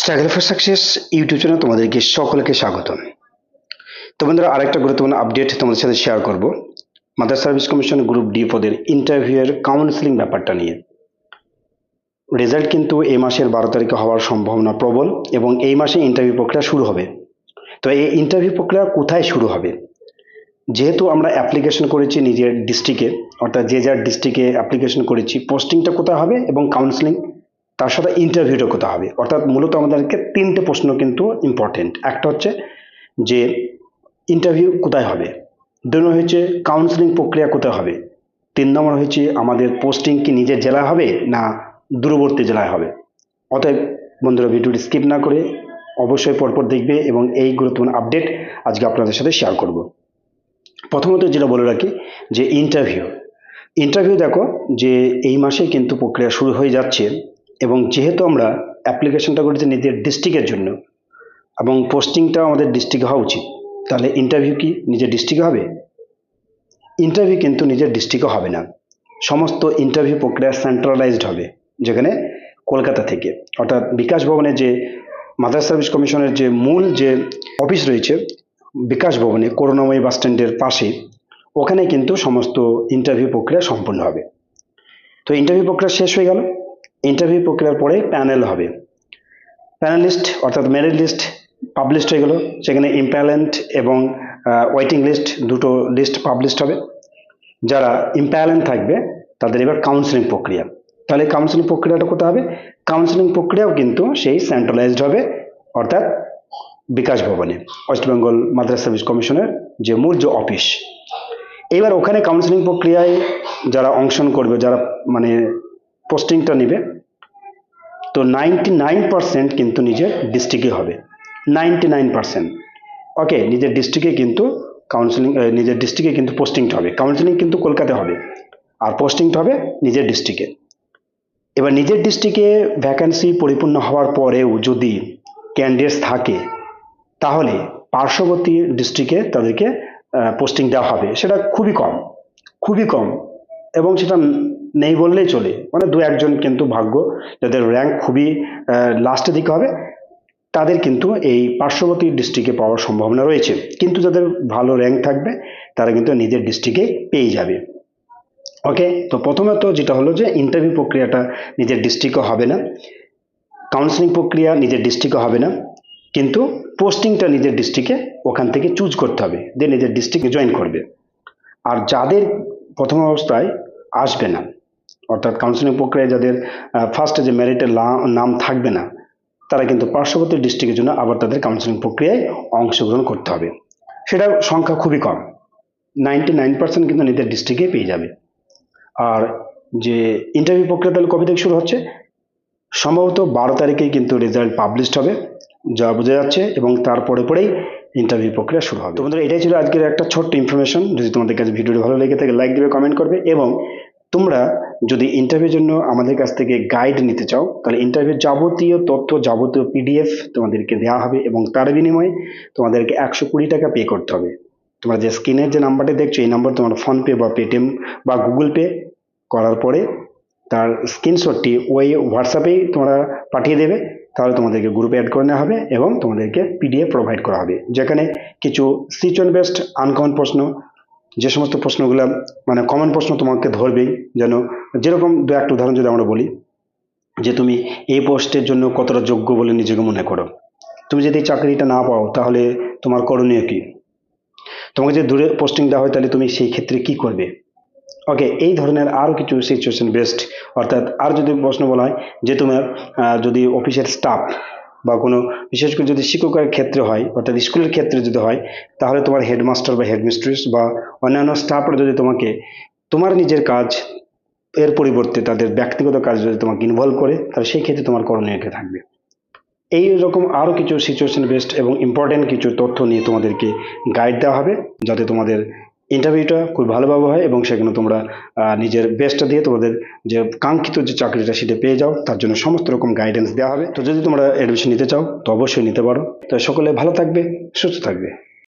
Struggle for success YouTube channel তোমাদেরকে সকলকে স্বাগতম। তো বন্ধুরা, আরেকটা গুরুত্বপূর্ণ আপডেট তোমাদের সাথে শেয়ার করব। Mother service commission group D পদের ইন্টারভিউয়ের কাউন্সিলিং ব্যাপারটা নিয়ে। রেজাল্ট কিন্তু এই মাসের বারো তারিখে হওয়ার সম্ভাবনা প্রবল এবং এই মাসে ইন্টারভিউ প্রক্রিয়া শুরু হবে। তো এই ইন্টারভিউ প্রক্রিয়া কোথায় শুরু হবে? যেহেতু আমরা অ্যাপ্লিকেশন করেছি নিজের ডিস্ট্রিক্টে অর্থাৎ যে যার ডিস্ট্রিক্টে অ্যাপ্লিকেশন করেছি পোস্টিংটা কোথায় হবে এবং কাউন্সিলিং তার সাথে ইন্টারভিউটা কোথায় হবে। অর্থাৎ মূলত আমাদেরকে তিনটে প্রশ্ন কিন্তু ইম্পর্টেন্ট একটা হচ্ছে যে ইন্টারভিউ কোথায় হবে? দুই নম্বর হচ্ছে কাউন্সিলিং প্রক্রিয়া কোথায় হবে? তিন নম্বর হচ্ছে আমাদের পোস্টিং কি নিজের জেলায় হবে না দূরবর্তী জেলায় হবে? অতএব বন্ধুরা ভিডিওটি স্কিপ না করে অবশ্যই পরপর দেখবে এবং এই গুরুত্বপূর্ণ আপডেট আজকে আপনাদের সাথে শেয়ার করব। প্রথমত যেটা বলে রাখি যে ইন্টারভিউ ইন্টারভিউ দেখো যে এই মাসে কিন্তু প্রক্রিয়া শুরু হয়ে যাচ্ছে। এবং যেহেতু আমরা অ্যাপ্লিকেশনটা করেছি নিজের ডিস্ট্রিক্টের জন্য, এবং পোস্টিংটাও আমাদের ডিস্ট্রিক্টে হওয়া উচিত, তাহলে ইন্টারভিউ কি নিজের ডিস্ট্রিক্টে হবে? ইন্টারভিউ কিন্তু নিজের ডিস্ট্রিক্টে হবে না। সমস্ত ইন্টারভিউ প্রক্রিয়া সেন্ট্রালাইজড হবে, যেখানে কলকাতা থেকে। অর্থাৎ বিকাশ ভবনে যে মাদার সার্ভিস কমিশনের যে মূল যে অফিস রয়েছে, বিকাশ ভবনে, করুণাময়ী বাস স্ট্যান্ডের পাশে, ওখানে কিন্তু সমস্ত ইন্টারভিউ প্রক্রিয়া সম্পূর্ণ হবে। তো ইন্টারভিউ প্রক্রিয়া শেষ হয়ে গেল। ইন্টারভিউ প্রক্রিয়ার পরে প্যানেল হবে। প্যানেলিস্ট অর্থাৎ মেরিট লিস্ট পাবলিশড হয়ে গেল। সেখানে ইম্প্যালেন্ট এবং ওয়েটিং লিস্ট দুটো লিস্ট পাবলিশড হবে। যারা ইম্প্যালেন্ট থাকবে, তাদের এবার কাউন্সিলিং প্রক্রিয়া। তাহলে কাউন্সিলিং প্রক্রিয়াটা কোথায় হবে? কাউন্সিলিং প্রক্রিয়াও কিন্তু সেই সেন্ট্রালাইজড হবে, অর্থাৎ বিকাশ ভবনে ওয়েস্ট বেঙ্গল মাদ্রাস সার্ভিস কমিশনের যে মূল যে অফিস এবার ওখানে কাউন্সিলিং প্রক্রিয়ায় যারা অংশগ্রহণ করবে, যারা মানে পোস্টিংটা নেবে। তো নাইনটি কিন্তু নিজের ডিস্ট্রিক্টে হবে। নাইনটি ওকে নিজের ডিস্ট্রিক্টে কিন্তু কাউন্সিলিং নিজের ডিস্ট্রিক্টে কিন্তু পোস্টিংটা হবে। কাউন্সিলিং কিন্তু কলকাতায় হবে। আর পোস্টিংটা হবে নিজের ডিস্ট্রিক্টে এবার নিজের ডিস্ট্রিক্টে ভ্যাকান্সি পরিপূর্ণ হওয়ার পরেও যদি ক্যান্ডিডেটস থাকে, তাহলে পার্শ্ববর্তী ডিস্ট্রিক্টে তাদেরকে পোস্টিং দেওয়া হবে। সেটা খুবই কম। খুবই কম। এবং সেটা নেই বললেই চলে। মানে দু একজন কিন্তু ভাগ্য, যাদের র্যাঙ্ক খুবই লাস্টের দিকে হবে, তাদের কিন্তু এই পার্শ্ববর্তী ডিস্ট্রিক্টে পাওয়ার সম্ভাবনা রয়েছে। কিন্তু যাদের ভালো র্যাঙ্ক থাকবে, তারা কিন্তু নিজের ডিস্ট্রিক্টে পেয়ে যাবে। ওকে তো প্রথমত যেটা হলো যে ইন্টারভিউ প্রক্রিয়াটা নিজের ডিস্ট্রিক্টও হবে না। কাউন্সিলিং প্রক্রিয়া নিজের ডিস্ট্রিক্টও হবে না। কিন্তু পোস্টিংটা নিজের ডিস্ট্রিক্টে ওখান থেকে চুজ করতে হবে দিয়ে নিজের ডিস্ট্রিক্টে জয়েন করবে। আর যাদের প্রথম অবস্থায় আসবে না অর্থাৎ কাউন্সিলিং প্রক্রিয়ায় যাদের ফার্স্টে যে মেরিটের নাম থাকবে না, তারা কিন্তু পার্শ্ববর্তী ডিস্ট্রিক্টের জন্য আবার তাদের কাউন্সিলিং প্রক্রিয়ায় অংশগ্রহণ করতে হবে। সেটা সংখ্যা খুবই কম নাইনটি নাইন পার্সেন্ট কিন্তু নিজের ডিস্ট্রিক্টে পেয়ে যাবে। আর যে ইন্টারভিউ প্রক্রিয়া তাহলে কবে থেকে শুরু হচ্ছে? সম্ভবত বারো তারিখেই কিন্তু রেজাল্ট পাবলিশড হবে, যা বোঝা যাচ্ছে, এবং তারপরে পরেই ইন্টারভিউ প্রক্রিয়া শুরু হবে। তো বন্ধুরা, এটাই ছিল আজকের একটা ছোট্ট ইনফরমেশন যদি তোমাদের কাছে ভিডিওটি ভালো লেগে থাকে লাইক দেবে কমেন্ট করবে, এবং তোমরা যদি ইন্টারভিউর জন্য আমাদের কাছ থেকে গাইড নিতে চাও, তাহলে ইন্টারভিউ যাবতীয় তথ্য, যাবতীয় পিডিএফ তোমাদেরকে দেওয়া হবে এবং তার বিনিময়ে তোমাদেরকে একশো কুড়ি টাকা পে করতে হবে। তোমরা যে স্ক্রিনের যে নাম্বারটি দেখছ, এই নাম্বার তোমার ফোনপে বা পেটিএম বা গুগল পে করার পরে তার স্ক্রিনশটটি ওই হোয়াটসঅ্যাপেই তোমরা পাঠিয়ে দেবে। তাহলে তোমাদেরকে গ্রুপে অ্যাড করে নেওয়া হবে এবং তোমাদেরকে পিডিএফ প্রোভাইড করা হবে। যেখানে কিছু সিচুয়ান বেসড আনকমন প্রশ্ন যে সমস্ত প্রশ্নগুলো মানে কমন প্রশ্ন তোমাকে ধরবেই, যেন যেরকম দু একটা উদাহরণ যদি আমরা বলি, যে তুমি এই পোস্টের জন্য কতটা যোগ্য বলে নিজেকে মনে করো। তুমি যদি চাকরিটা না পাও, তাহলে তোমার করণীয় কী? তোমাকে যদি দূরে পোস্টিং দেওয়া হয়, তাহলে তুমি সেই ক্ষেত্রে কি করবে? ওকে এই ধরনের আরও কিছু সিচুয়েশন বেসড অর্থাৎ আর যদি প্রশ্ন বলা হয়, যে তোমার যদি অফিসের স্টাফ বা কোনো বিশেষ করে যদি শিক্ষকের ক্ষেত্রে হয়, অর্থাৎ স্কুলের ক্ষেত্রে যদি হয়, তাহলে তোমার হেডমাস্টার বা হেডমিস্ট্রেস বা অন্যান্য স্টাফরা যদি তোমাকে, তোমার নিজের কাজ, এর পরিবর্তে তাদের ব্যক্তিগত কাজ যদি তোমাকে ইনভলভ করে, তাহলে সেই ক্ষেত্রে তোমার করণীয় থাকবে। এই রকম আরও কিছু সিচুয়েশন বেসড এবং ইম্পর্টেন্ট কিছু তথ্য নিয়ে তোমাদেরকে গাইড দেওয়া হবে, যাতে তোমাদের ইন্টারভিউটা খুব ভালোভাবে হয় এবং সেখানে তোমরা নিজের বেস্টটা দিয়ে তোমাদের যে কাঙ্ক্ষিত যে চাকরিটা সেটা পেয়ে যাও, তার জন্য সমস্ত রকম গাইডেন্স দেওয়া হবে। তো যদি তোমরা অ্যাডমিশন নিতে চাও, তো অবশ্যই নিতে পারো। তো সকলে ভালো থাকবে, সুস্থ থাকবে।